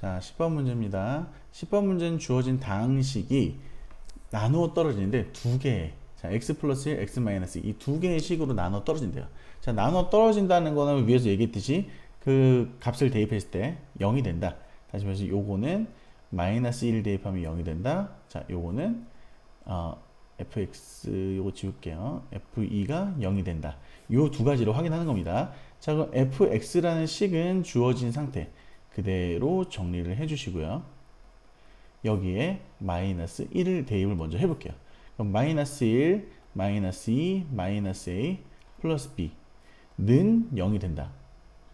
자, 10번 문제입니다. 10번 문제는 주어진 다항식이 나누어 떨어지는데 두 개. 자, x 플러스 1, x 마이너스 이 두 개의 식으로 나눠 떨어진대요. 자, 나눠 떨어진다는 거는 위에서 얘기했듯이 그 값을 대입했을 때 0이 된다. 다시 말해서 요거는 마이너스 1 대입하면 0이 된다. 자, 요거는 어, fx 요거 지울게요. f2가 0이 된다. 요 두 가지로 확인하는 겁니다. 자, 그럼 fx라는 식은 주어진 상태 그대로 정리를 해 주시고요. 여기에 마이너스 1을 대입을 먼저 해볼게요. 그럼 마이너스 1, 마이너스 2, 마이너스 a 플러스 b는 0이 된다.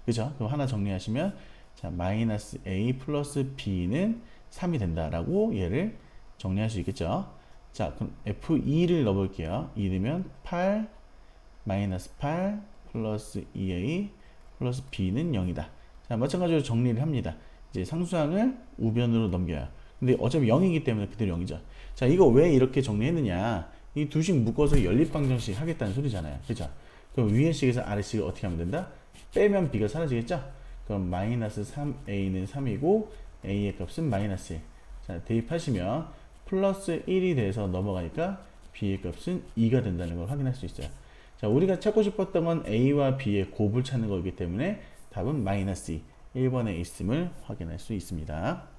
그죠? 그럼 하나 정리하시면 자 마이너스 a 플러스 b는 3이 된다라고 얘를 정리할 수 있겠죠? 자 그럼 f2를 넣어볼게요. 2 넣으면 8 마이너스 8 플러스 2a 플러스 b는 0이다. 자 마찬가지로 정리를 합니다. 이제 상수항을 우변으로 넘겨요. 근데 어차피 0이기 때문에 그대로 0이죠. 자, 이거 왜 이렇게 정리했느냐? 이 두식 묶어서 연립방정식 하겠다는 소리잖아요. 그죠? 그럼 위의 식에서 아래 식을 어떻게 하면 된다? 빼면 b가 사라지겠죠? 그럼 마이너스 3a는 3이고 a의 값은 마이너스 1. 자, 대입하시면 플러스 1이 돼서 넘어가니까 b의 값은 2가 된다는 걸 확인할 수 있어요. 자, 우리가 찾고 싶었던 건 a와 b의 곱을 찾는 거기 때문에 답은 마이너스 2. 1번에 있음을 확인할 수 있습니다.